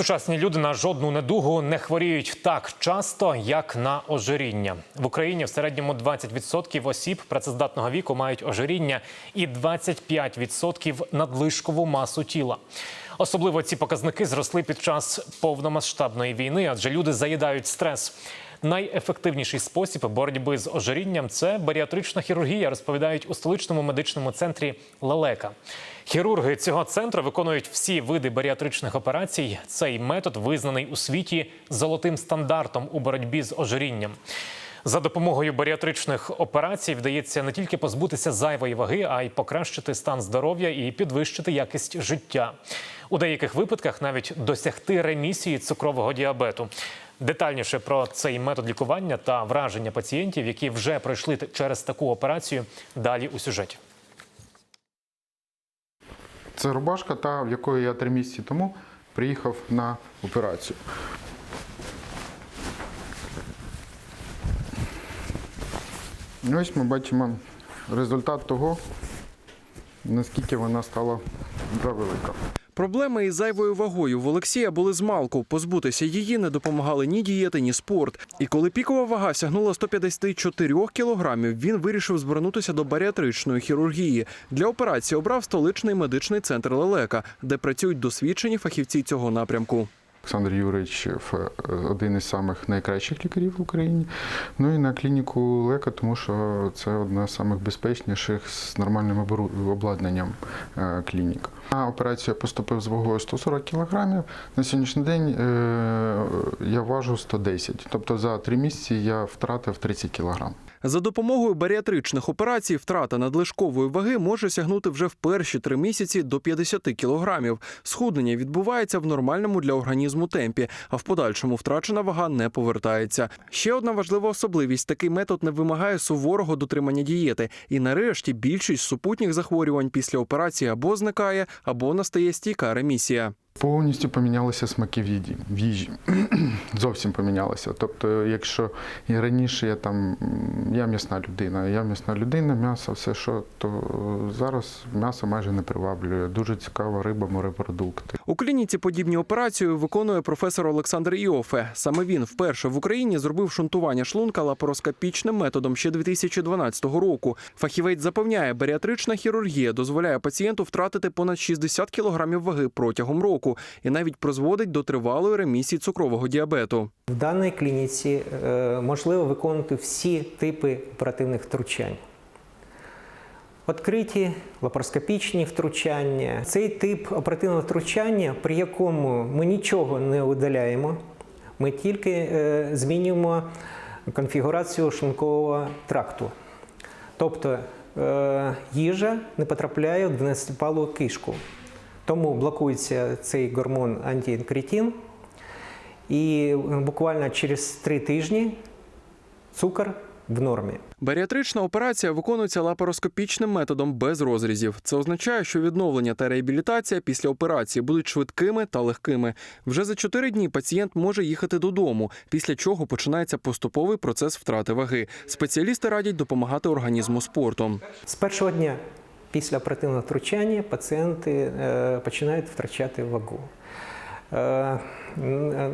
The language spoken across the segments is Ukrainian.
Сучасні люди на жодну недугу не хворіють так часто, як на ожиріння. В Україні в середньому 20% осіб працездатного віку мають ожиріння і 25% надлишкову масу тіла. Особливо ці показники зросли під час повномасштабної війни, адже люди заїдають стрес. Найефективніший спосіб боротьби з ожирінням це баріатрична хірургія, розповідають у столичному медичному центрі Лелека. Хірурги цього центру виконують всі види баріатричних операцій. Цей метод визнаний у світі золотим стандартом у боротьбі з ожирінням. За допомогою баріатричних операцій вдається не тільки позбутися зайвої ваги, а й покращити стан здоров'я і підвищити якість життя. У деяких випадках навіть досягти ремісії цукрового діабету. Детальніше про цей метод лікування та враження пацієнтів, які вже пройшли через таку операцію, далі у сюжеті. Це рубашка, та в якої я три місяці тому приїхав на операцію. Ось ми бачимо результат того, наскільки вона стала вже велика. Проблеми із зайвою вагою в Олексія були з малку. Позбутися її не допомагали ні дієти, ні спорт. І коли пікова вага сягнула 154 кілограмів, він вирішив звернутися до баріатричної хірургії. Для операції обрав столичний медичний центр Лелека, де працюють досвідчені фахівці цього напрямку. Олександр Юрійович ф- один із самих найкращих лікарів в Україні. Ну і на клініку Лека, тому що це одна з самих безпечніших з нормальним обладнанням е, клінік. На операцію я поступив з вагою 140 кілограмів. На сьогоднішній день е, я важу 110. Тобто за три місяці я втратив 30 кілограм. За допомогою баріатричних операцій втрата надлишкової ваги може сягнути вже в перші три місяці до 50 кілограмів. Схуднення відбувається в нормальному для організму темпі, а в подальшому втрачена вага не повертається. Ще одна важлива особливість: такий метод не вимагає суворого дотримання дієти. І нарешті більшість супутніх захворювань після операції або зникає, або настає стійка ремісія. Повністю помінялися смаки в їді в їжі. Зовсім помінялися. Тобто, якщо і раніше я там я м'ясна людина, я м'ясна людина, м'ясо, все що, то зараз м'ясо майже не приваблює. Дуже цікава риба, морепродукти. У клініці подібні операції виконує професор Олександр Іофе. Саме він вперше в Україні зробив шунтування шлунка лапароскопічним методом ще 2012 року. Фахівець запевняє, баріатрична хірургія дозволяє пацієнту втратити понад 60 кілограмів ваги протягом року і навіть призводить до тривалої ремісії цукрового діабету. В даній клініці е, можливо виконувати всі типи оперативних втручань. Відкриті лапароскопічні втручання. Цей тип оперативного втручання, при якому ми нічого не видаляємо, ми тільки е, змінюємо конфігурацію шлункового тракту. Тобто е, їжа не потрапляє в 12-палу кишку. Тому блокується цей гормон антиінкретин, і буквально через три тижні цукор в нормі. Баріатрична операція виконується лапароскопічним методом без розрізів. Це означає, що відновлення та реабілітація після операції будуть швидкими та легкими. Вже за чотири дні пацієнт може їхати додому, після чого починається поступовий процес втрати ваги. Спеціалісти радять допомагати організму спортом. З першого дня після оперативного втручання пацієнти е, починають втрачати вагу. Е,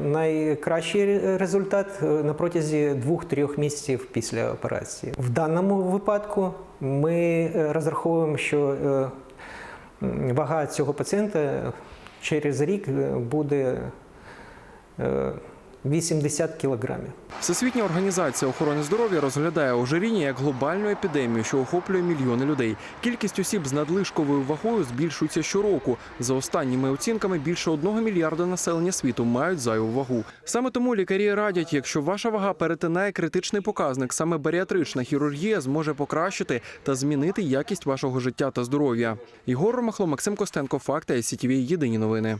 Найкращий результат е, на протязі 2-3 місяців після операції. В даному випадку ми розраховуємо, що вага цього пацієнта через рік буде 80 кілограмів. Всесвітня організація охорони здоров'я розглядає ожиріння як глобальну епідемію, що охоплює мільйони людей. Кількість осіб з надлишковою вагою збільшується щороку. За останніми оцінками, більше одного мільярда населення світу мають зайву вагу. Саме тому лікарі радять, якщо ваша вага перетинає критичний показник, саме баріатрична хірургія зможе покращити та змінити якість вашого життя та здоров'я. Ігор Ромахло, Максим Костенко, Факти, СІТВ, Єдині новини.